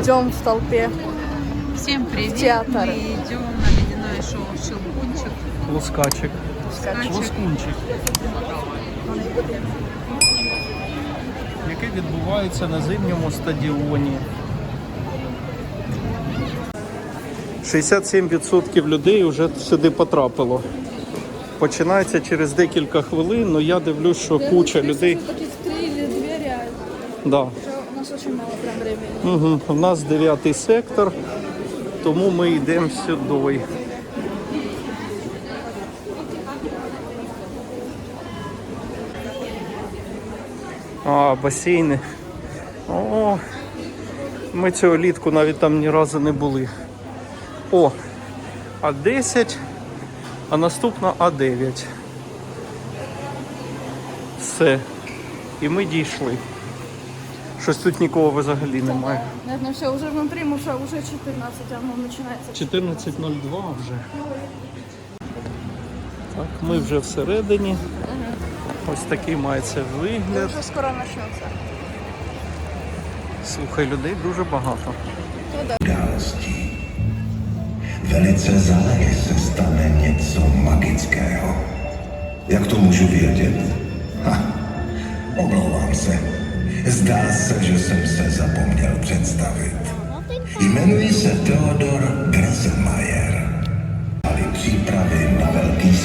идем в толпе. Всем привет! театр. Мы идем на ледяное шоу «Щелкунчик». Лускачик. Скачек. Лускунчик. Яке відбувається на зимньому стадіоні. 67% людей вже сюди потрапило. Починається через декілька хвилин, але я дивлюсь, що куча людей. Двери, Да. У нас очень мало прям времени. Угу. У нас дев'ятий сектор, тому ми йдемо сюди. А, басейни. О, ми цього літку навіть там ні разу не були. О, А10, а наступна А9. Все. І ми дійшли. Щось тут нікого взагалі немає. Наверное, все, уже внутри, мы уже, уже 14, а оно начинается. 14.02 вже. Так, ми вже всередині. Ось такий мається вигляд. Уже скоро начнется. Слухай, людей дуже багато. událostí. Velice záhy se stane něco magického. Jak to můžu vědět? Ha, omlouvám se. Zdá se, že jsem se zapomněl představit. Jmenuji se Theodor Gresselmayer. Ali přípravy na velký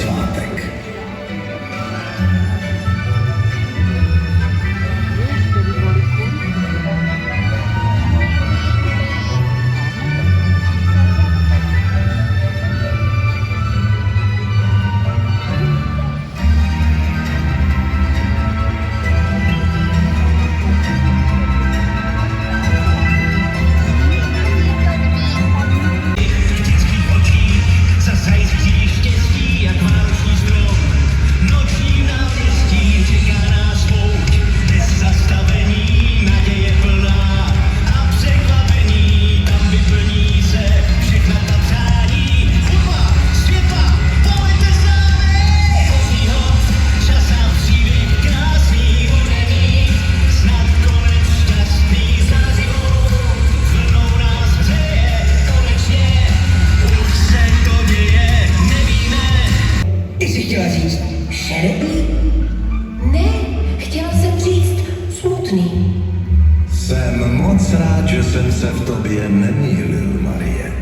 nemýlil, Marie.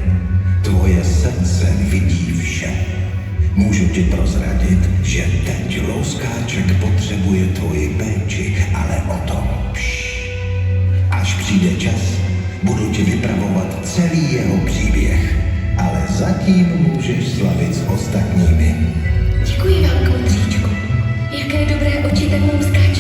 Tvoje srdce vidí vše. Můžu ti prozradit, že teď louskáček potřebuje tvoji péči, ale o tom pš. Až přijde čas, budu ti vypravovat celý jeho příběh, ale zatím můžeš slavit s ostatními. Děkuji vám, kmotříčku. Jaké dobré oči ten mouskáček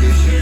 You.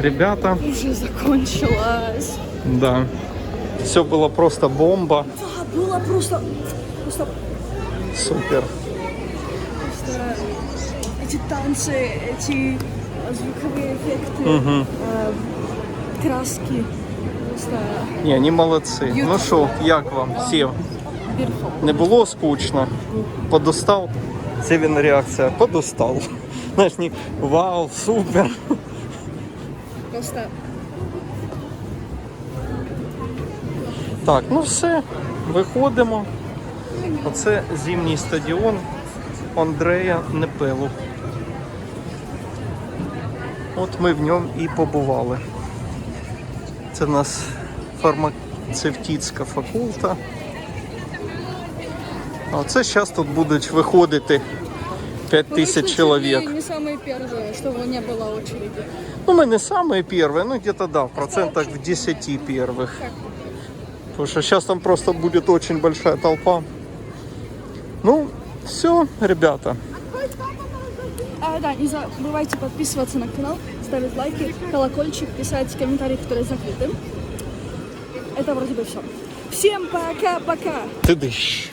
ребята. Уже закончилось. Да. Все было просто бомба. Да, было просто... Просто... Супер. просто эти танцы, эти звуковые эффекты, э, краски. Просто... Ні, вони молодці. Ну що, як вам всім? Не було скучно? Подустав? Це він реакція. Подустав. Знаєш, ні, вау, супер. Просто... Так, ну все, виходимо. Оце зимній стадіон Андрея Непелу. От ми в ньому і побували. Це у нас фармацевтична факулта. А це зараз тут будуть виходити 5 тисяч чоловік. Не самые первые, чтобы не было очереди. Ну, мы не самые первые, ну где-то да, в процентах в 10 первых. Потому что сейчас там просто будет очень большая толпа. Ну, все, ребята. А, да, не забывайте подписываться на канал, ставить лайки, колокольчик, писать комментарии, которые закрыты. Это вроде бы все. Всем пока-пока! Ты дыщ.